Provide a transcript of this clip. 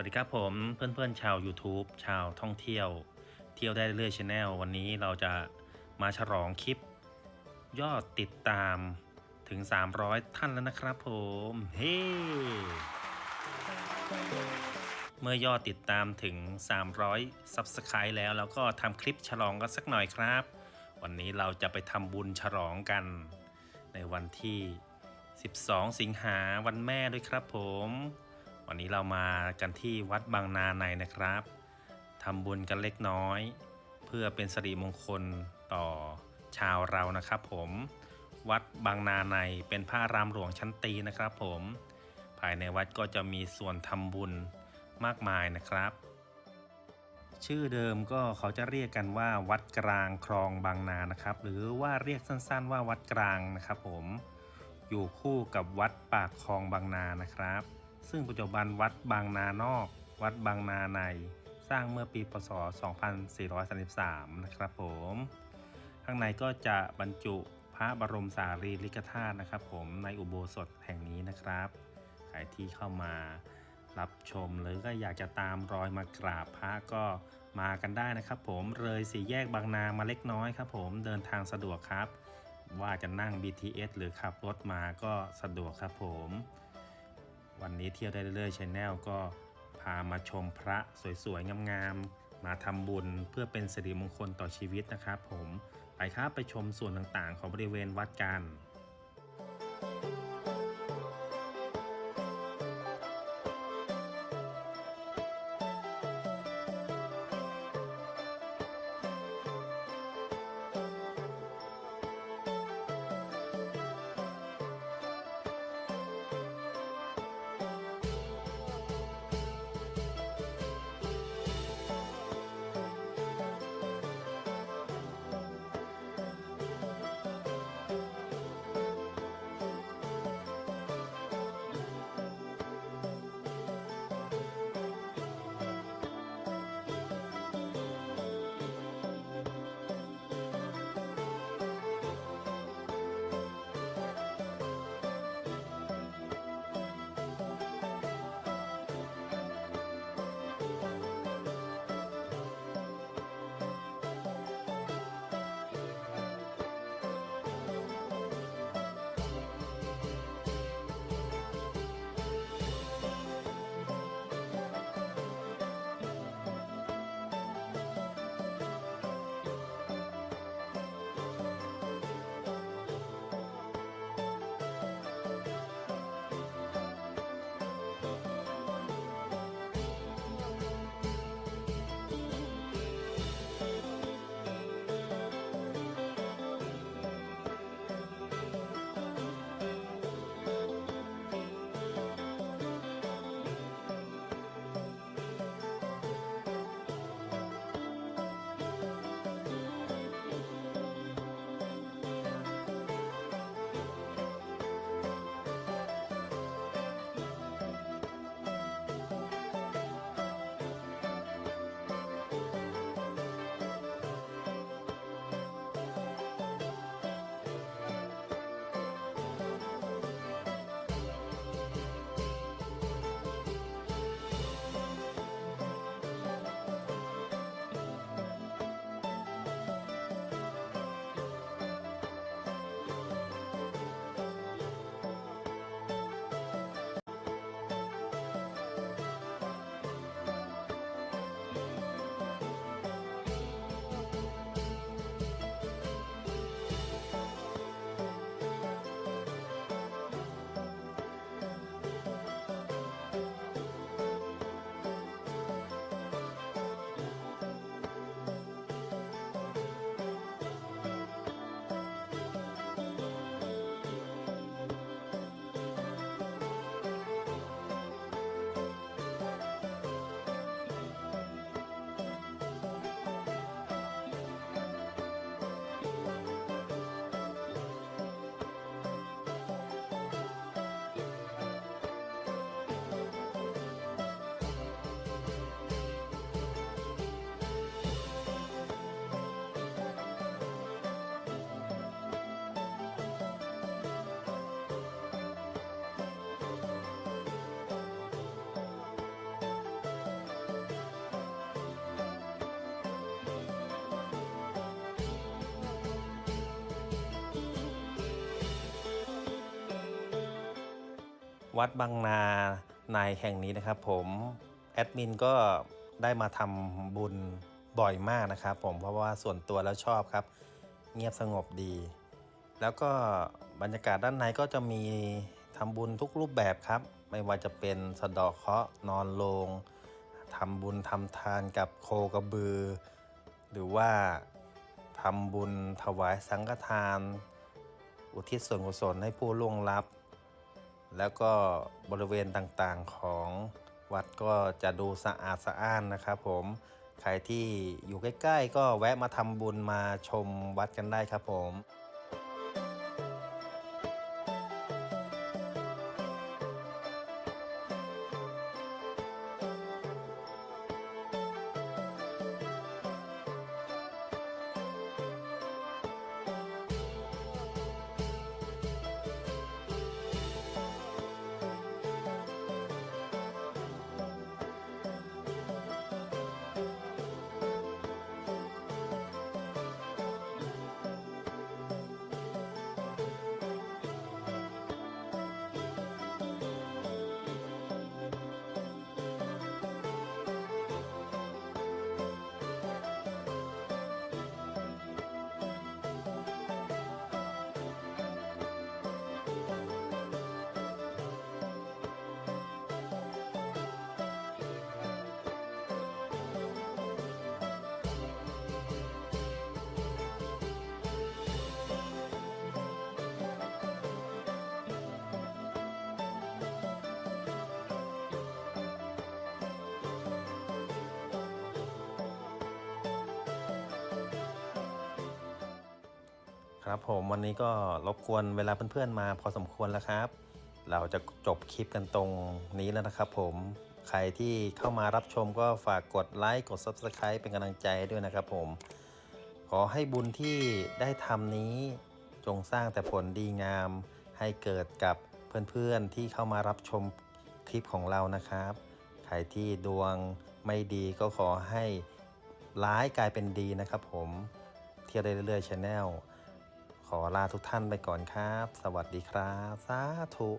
วัสดีครับผมเพื่อนๆชาว YouTube ชาวท่องเที่ยว เที่ยวได้เรื่อยชาแนลวันนี้เราจะมาฉลองคลิป ยอดติดตามถึง 300 ท่านแล้วนะครับผมเฮ้เมื่อยอดติดตามถึง 300 Subscribe แล้วเราก็ทำคลิปฉลองกันสักหน่อยครับ วันนี้เราจะไปทำบุญฉลองกัน ในวันที่ 12 สิงหาวันแม่ด้วยครับผม วันนี้เรามากันที่วัดบางนาในนะครับทำบุญกันเล็กน้อย เพื่อเป็นสิริมงคลต่อชาวเรานะครับผม วัดบางนาในเป็นพระรามหลวงชั้นตีนะครับผม ภายในวัดก็จะมีส่วนทำบุญมากมายนะครับ ชื่อเดิมก็เขาจะเรียกกันว่าวัดกลางคลองบางนานะครับ หรือว่าเรียกสั้นๆว่าวัดกลางนะครับผม อยู่คู่กับวัดปากคลองบางนานะครับ ซึ่งปัจจุบันวัดบางนานอก วัดบางนาใน สร้างเมื่อปีพศ 2433 นะครับผม ข้างในก็จะบรรจุพระบรมสารีริกธาตุนะครับผมในอุโบสถแห่งนี้นะครับใครที่เข้ามารับชมหรือก็อยากจะตามรอยมากราบพระก็มากันได้นะครับผมเลยสี่แยกบางนามาเล็กน้อยครับผมเดินทางสะดวกครับ ว่าจะนั่ง BTS หรือขับรถมาก็สะดวกครับผม วันนี้เที่ยวได้เรื่อยๆชแนลก็พามาชมพระสวยๆ งามๆ มาทำบุญเพื่อเป็นสิริมงคลต่อชีวิตนะครับผม ไปครับไปชมส่วนต่างๆ ของบริเวณวัดกัน วัดบางนาในแห่งนี้นะครับ ผมแอดมินก็ได้มาทำบุญบ่อยมากนะครับ ผมเพราะว่าส่วนตัวแล้วชอบครับ เงียบสงบดี แล้วก็บรรยากาศด้านในก็จะมีทำบุญทุกรูปแบบครับ ไม่ว่าจะเป็นสะดาะเคราะห์นอนโลงทำบุญทำทานกับโคกระบือ หรือว่าทำบุญถวายสังฆทาน อุทิศส่วนกุศลให้ผู้ล่วงลับ แล้วก็บริเวณต่างๆของวัดก็จะดูสะอาดสะอ้านนะครับผม ใครที่อยู่ใกล้ ๆ ก็แวะมาทำบุญมาชมวัดกันได้ครับผม ครับผมวันนี้ก็รบกวนเวลาเพื่อนๆมาพอสมควรแล้วครับ เราจะจบคลิปกันตรงนี้แล้วนะครับผมใครที่เข้ามารับชมก็ฝากกดไลค์กด Subscribe เป็นกำลังใจด้วยนะครับผม ขอให้บุญที่ได้ทำนี้จงสร้างแต่ผลดีงาม ให้เกิดกับเพื่อนๆที่เข้ามารับชมคลิปของเรานะครับ ใครที่ดวงไม่ดีก็ขอให้ร้ายกลายเป็นดีนะครับผม เที่ยวได้เรื่อยๆชาแนล ขอลาทุกท่านไปก่อนครับ สวัสดีครับ สาธุ